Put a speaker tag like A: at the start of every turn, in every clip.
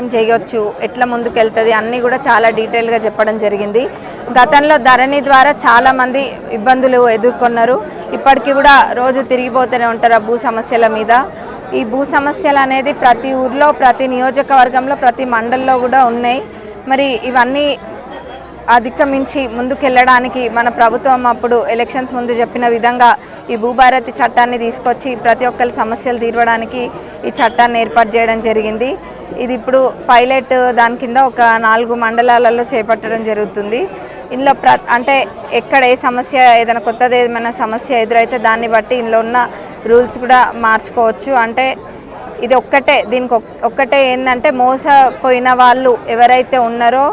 A: ఏమేమి చేయొచ్చు ఎట్లా ముందుకెళ్తుంది అన్నీ కూడా చాలా డీటెయిల్గా చెప్పడం జరిగింది. గతంలో ధరణి ద్వారా చాలామంది ఇబ్బందులు ఎదుర్కొన్నారు. ఇప్పటికీ కూడా రోజు తిరిగిపోతూనే ఉంటారు ఆ భూ సమస్యల మీద. ఈ భూ సమస్యలు అనేది ప్రతి ఊర్లో ప్రతి నియోజకవర్గంలో ప్రతి మండల్లో కూడా ఉన్నాయి. మరి ఇవన్నీ అధిగమించి ముందుకెళ్ళడానికి మన ప్రభుత్వం అప్పుడు ఎలక్షన్స్ ముందు చెప్పిన విధంగా ఈ భూభారతి చట్టాన్ని తీసుకొచ్చి ప్రతి ఒక్కరి సమస్యలు తీరవడానికి ఈ చట్టాన్ని ఏర్పాటు చేయడం జరిగింది. ఇది ఇప్పుడు పైలట్ దాని కింద ఒక నాలుగు మండలాలలో చేపట్టడం జరుగుతుంది. ఇందులో ప్ర అంటే ఎక్కడ ఏ సమస్య ఏదైనా కొత్తది ఏమైనా సమస్య ఎదురైతే దాన్ని బట్టి ఇందులో ఉన్న రూల్స్ కూడా మార్చుకోవచ్చు. అంటే ఇది ఒక్కటే దీనికి ఒక్కటే ఏంటంటే మోసపోయిన వాళ్ళు ఎవరైతే ఉన్నారో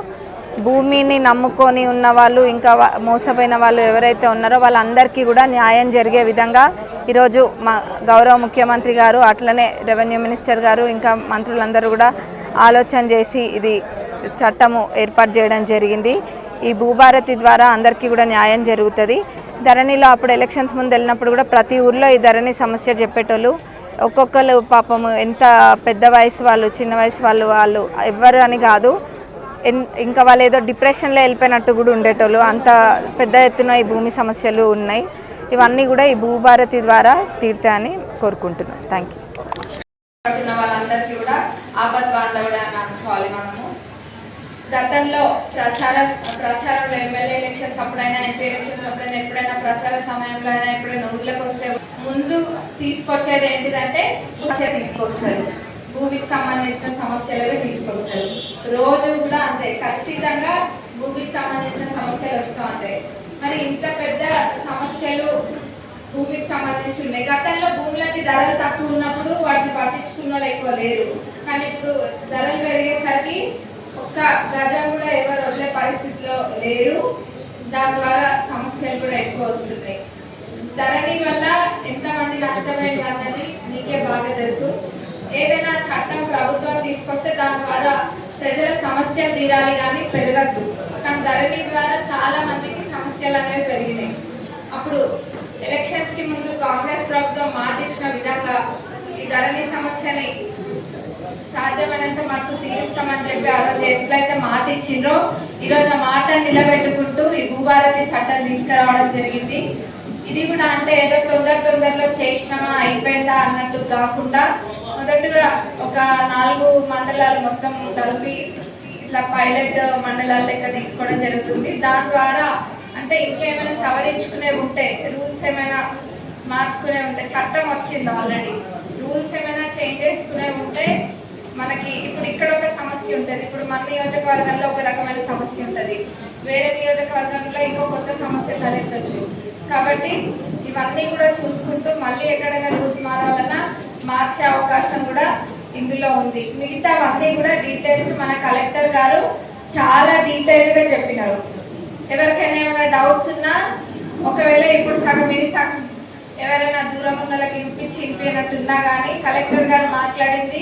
A: భూమిని నమ్ముకొని ఉన్న వాళ్ళు ఇంకా మోసపోయిన వాళ్ళు ఎవరైతే ఉన్నారో వాళ్ళందరికీ కూడా న్యాయం జరిగే విధంగా ఈరోజు మా గౌరవ ముఖ్యమంత్రి గారు అట్లనే రెవెన్యూ మినిస్టర్ గారు ఇంకా మంత్రులందరూ కూడా ఆలోచన చేసి ఇది చట్టము ఏర్పాటు చేయడం జరిగింది. ఈ భూభారతి ద్వారా అందరికీ కూడా న్యాయం జరుగుతుంది. ధరణిలో అప్పుడు ఎలక్షన్స్ ముందు వెళ్ళినప్పుడు కూడా ప్రతి ఊర్లో ఈ ధరణి సమస్య చెప్పేటోళ్ళు. ఒక్కొక్కరు పాపము ఎంత పెద్ద వయసు వాళ్ళు చిన్న వయసు వాళ్ళు వాళ్ళు ఎవరు అని కాదు. ఇంకా వాళ్ళు ఏదో డిప్రెషన్లో వెళ్ళిపోయినట్టు కూడా ఉండేటోళ్ళు. అంత పెద్ద ఎత్తున ఈ భూమి సమస్యలు ఉన్నాయి. ఇవన్నీ కూడా ఈ భూభారతి ద్వారా తీర్తాయని కోరుకుంటున్నాం. థ్యాంక్ యూ
B: వాళ్ళందరికీ కూడా ఆపద్ బాంధవుడు అని అనుకోవాలి మనము. గతంలో ప్రచార ప్రచారంలో ఎమ్మెల్యే ఎలక్షన్స్ అప్పుడైనా ఎంపీ ఎలక్షన్స్ అప్పుడైనా ఎప్పుడైనా ప్రచార సమయంలో అయినా ఎప్పుడైనా ఊర్లకు వస్తే ముందు తీసుకొచ్చేది ఏంటిదంటే తీసుకొస్తారు. భూమికి సంబంధించిన సమస్యలవే తీసుకొస్తారు. రోజు కూడా అంతే. ఖచ్చితంగా భూమికి సంబంధించిన సమస్యలు వస్తూ ఉంటాయి. మరి ఇంత పెద్ద సమస్యలు భూమికి సంబంధించి ఉన్నాయి. గతంలో భూములకి ధరలు తక్కువ ఉన్నప్పుడు వాటిని పట్టించుకున్న వాళ్ళు ఎక్కువ లేరు. కానీ ఇప్పుడు ధరలు పెరిగేసరికి ఒక్క గజం కూడా ఎవరు వదిలే పరిస్థితిలో లేరు. దాని ద్వారా సమస్యలు కూడా ఎక్కువ వస్తున్నాయి. ధరణి వల్ల ఎంతమంది నష్టపోయింది అన్నది నీకే బాగా తెలుసు. ఏదైనా చట్టం ప్రభుత్వం తీసుకొస్తే దాని ద్వారా ప్రజల సమస్యలు తీరాలి కానీ పెరగద్దు. కానీ ధరణి ద్వారా చాలా మందికి సమస్యలు అనేవి పెరిగినాయి. అప్పుడు ఎలక్షన్స్కి ముందు కాంగ్రెస్ ప్రభుత్వం మాట ఇచ్చిన విధంగా ఈ ధరణి సమస్యని సాధ్యమైనంత మటుకు తీరుస్తామని చెప్పి ఆ రోజు ఎట్లయితే మాట ఇచ్చిండ్రో ఈ రోజు ఆ మాట నిలబెట్టుకుంటూ ఈ భూభారతి చట్టం తీసుకురావడం జరిగింది. ఇది కూడా అంటే ఏదో తొందర తొందరలో చేసినామా అయిపోయిందా అన్నట్టు కాకుండా మొదటగా ఒక నాలుగు మండలాలు మొత్తం కలిపి ఇట్లా పైలట్ మండలాల లెక్క తీసుకోవడం జరుగుతుంది. దాని ద్వారా అంటే ఇంకేమైనా సవరించుకునే ఉంటే రూల్స్ ఏమైనా మార్చుకునే ఉంటే చట్టం వచ్చింది ఆల్రెడీ రూల్స్ ఏమైనా చేంజ్ చేసుకునే ఉంటే మనకి ఇప్పుడు ఇక్కడ ఒక సమస్య ఉంటుంది. ఇప్పుడు మన నియోజకవర్గంలో ఒక రకమైన సమస్య ఉంటుంది. వేరే నియోజకవర్గంలో ఇంకో కొత్త సమస్య తలెత్తచ్చు. కాబట్టి ఇవన్నీ కూడా చూసుకుంటూ మళ్ళీ ఎక్కడైనా రూల్స్ మారాలన్నా మార్చే అవకాశం కూడా ఇందులో ఉంది. మిగతావన్నీ కూడా డీటెయిల్స్ మన కలెక్టర్ గారు చాలా డీటెయిల్గా చెప్పినారు. ఎవరికైనా ఏమైనా డౌట్స్ ఉన్నా ఒకవేళ ఇప్పుడు సగం ఇది సగం ఎవరైనా దూరం ఉన్న వాళ్ళకి వినిపించి వినిపోయినట్టున్నా కానీ కలెక్టర్ గారు మాట్లాడింది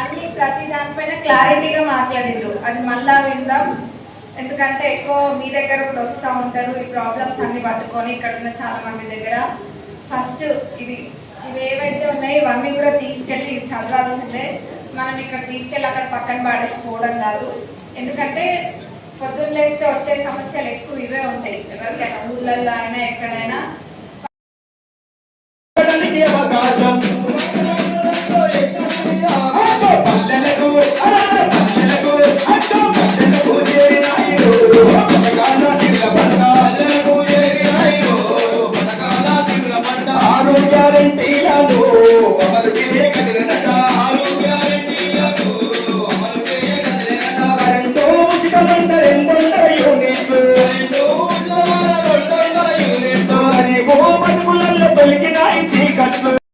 B: అన్ని ప్రతి దానిపైన క్లారిటీగా మాట్లాడిండ్రు అది మళ్ళా విందాం. ఎందుకంటే ఎక్కువ మీ దగ్గర కూడా వస్తూ ఉంటారు. ఈ ప్రాబ్లమ్స్ అన్ని పట్టుకొని ఇక్కడ ఉన్న చాలా మంది దగ్గర. ఫస్ట్ ఇది ఇవి ఏవైతే ఉన్నాయో ఇవన్నీ కూడా తీసుకెళ్ళి చదవాల్సిందే. మనం ఇక్కడ తీసుకెళ్ళి అక్కడ పక్కన పాడేసి పోవడం కాదు. ఎందుకంటే పొద్దున్న లేస్తే వచ్చే సమస్యలు ఎక్కువ ఇవే ఉంటాయి. ఎవరికైనా ఊళ్ళల్లో అయినా ఎక్కడైనా. గ్యారంటీలను అమలు చేయగలిగినట ఆరు గ్యారంటీలను అమలు చేయగలిగినట కరెంటు ఉచితమంట రెండొందల